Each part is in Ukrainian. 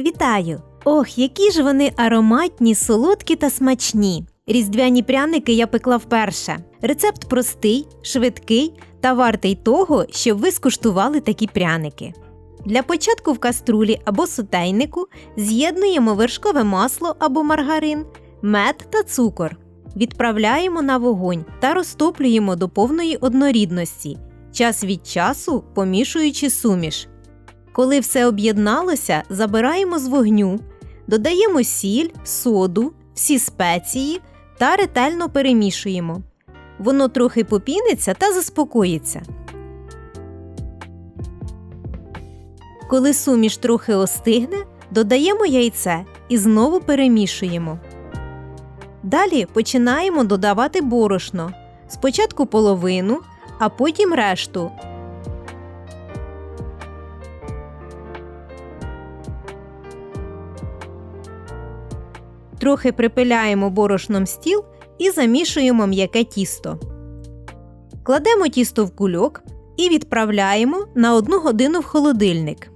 Вітаю! Ох, які ж вони ароматні, солодкі та смачні. Різдвяні пряники я пекла вперше. Рецепт простий, швидкий та вартий того, щоб ви скуштували такі пряники. Для початку в каструлі або сотейнику з'єднуємо вершкове масло або маргарин, мед та цукор. Відправляємо на вогонь та розтоплюємо до повної однорідності, час від часу помішуючи суміш. Коли все об'єдналося, забираємо з вогню, додаємо сіль, соду, всі спеції та ретельно перемішуємо. Воно трохи попіниться та заспокоїться. Коли суміш трохи остигне, додаємо яйце і знову перемішуємо. Далі починаємо додавати борошно. Спочатку половину, а потім решту. Трохи припиляємо борошном стіл і замішуємо м'яке тісто. Кладемо тісто в кульок і відправляємо на 1 годину в холодильник.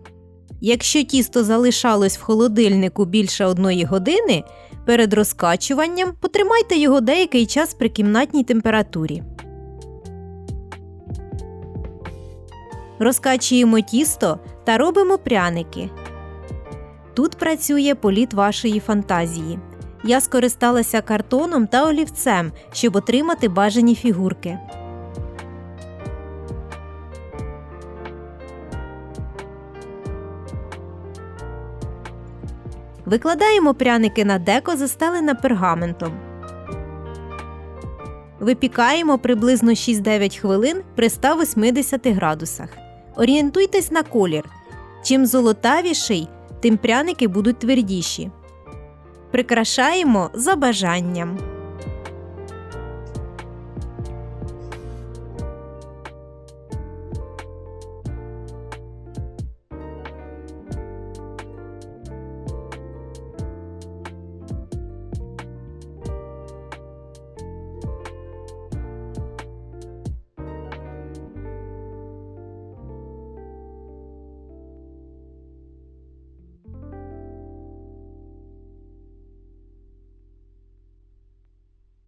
Якщо тісто залишалось в холодильнику більше одної години, перед розкачуванням потримайте його деякий час при кімнатній температурі. Розкачуємо тісто та робимо пряники. Тут працює політ вашої фантазії. Я скористалася картоном та олівцем, щоб отримати бажані фігурки. Викладаємо пряники на деко, застелене пергаментом. Випікаємо приблизно 6-9 хвилин при 180 градусах. Орієнтуйтесь на колір. Чим золотавіший, тим пряники будуть твердіші. Прикрашаємо за бажанням.